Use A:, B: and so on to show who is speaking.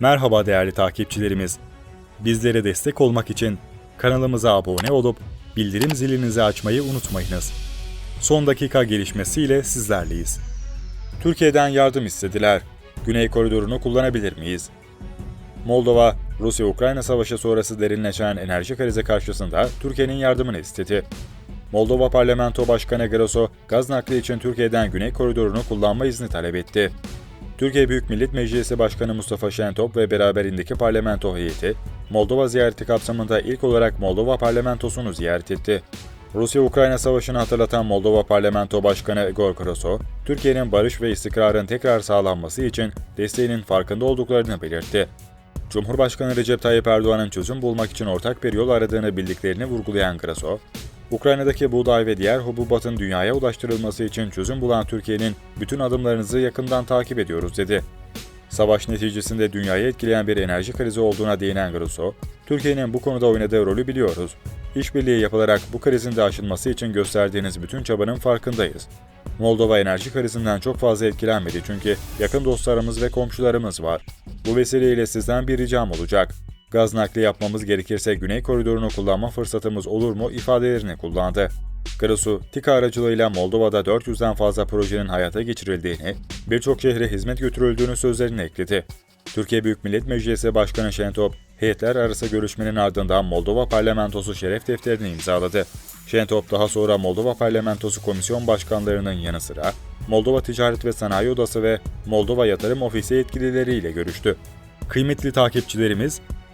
A: Merhaba değerli takipçilerimiz. Bizlere destek olmak için kanalımıza abone olup bildirim zilinizi açmayı unutmayınız. Son dakika gelişmesiyle sizlerleyiz. Türkiye'den yardım istediler. Güney koridorunu kullanabilir miyiz? Moldova, Rusya-Ukrayna savaşı sonrası derinleşen enerji krizi karşısında Türkiye'nin yardımını istedi. Moldova Parlamento Başkanı Graso, gaz nakli için Türkiye'den Güney koridorunu kullanma izni talep etti. Türkiye Büyük Millet Meclisi Başkanı Mustafa Şentop ve beraberindeki parlamento heyeti, Moldova ziyareti kapsamında ilk olarak Moldova parlamentosunu ziyaret etti. Rusya-Ukrayna savaşını hatırlatan Moldova Parlamento Başkanı Igor Graso, Türkiye'nin barış ve istikrarın tekrar sağlanması için desteğinin farkında olduklarını belirtti. Cumhurbaşkanı Recep Tayyip Erdoğan'ın çözüm bulmak için ortak bir yol aradığını bildiklerini vurgulayan Graso, Ukrayna'daki buğday ve diğer hububatın dünyaya ulaştırılması için çözüm bulan Türkiye'nin bütün adımlarınızı yakından takip ediyoruz dedi. Savaş neticesinde dünyayı etkileyen bir enerji krizi olduğuna değinen Grasso, Türkiye'nin bu konuda oynadığı rolü biliyoruz. İşbirliği yapılarak bu krizin de aşılması için gösterdiğiniz bütün çabanın farkındayız. Moldova enerji krizinden çok fazla etkilenmedi çünkü yakın dostlarımız ve komşularımız var. Bu vesileyle sizden bir ricam olacak. Gaz nakli yapmamız gerekirse Güney koridorunu kullanma fırsatımız olur mu ifadelerini kullandı. Karasu, TİKA aracılığıyla Moldova'da 400'den fazla projenin hayata geçirildiğini, birçok şehre hizmet götürüldüğünü sözlerine ekledi. Türkiye Büyük Millet Meclisi Başkanı Şentop, heyetler arası görüşmenin ardından Moldova Parlamentosu şeref defterini imzaladı. Şentop daha sonra Moldova Parlamentosu komisyon başkanlarının yanı sıra Moldova Ticaret ve Sanayi Odası ve Moldova Yatırım Ofisi yetkilileriyle görüştü. Kıymetli takipçilerimiz,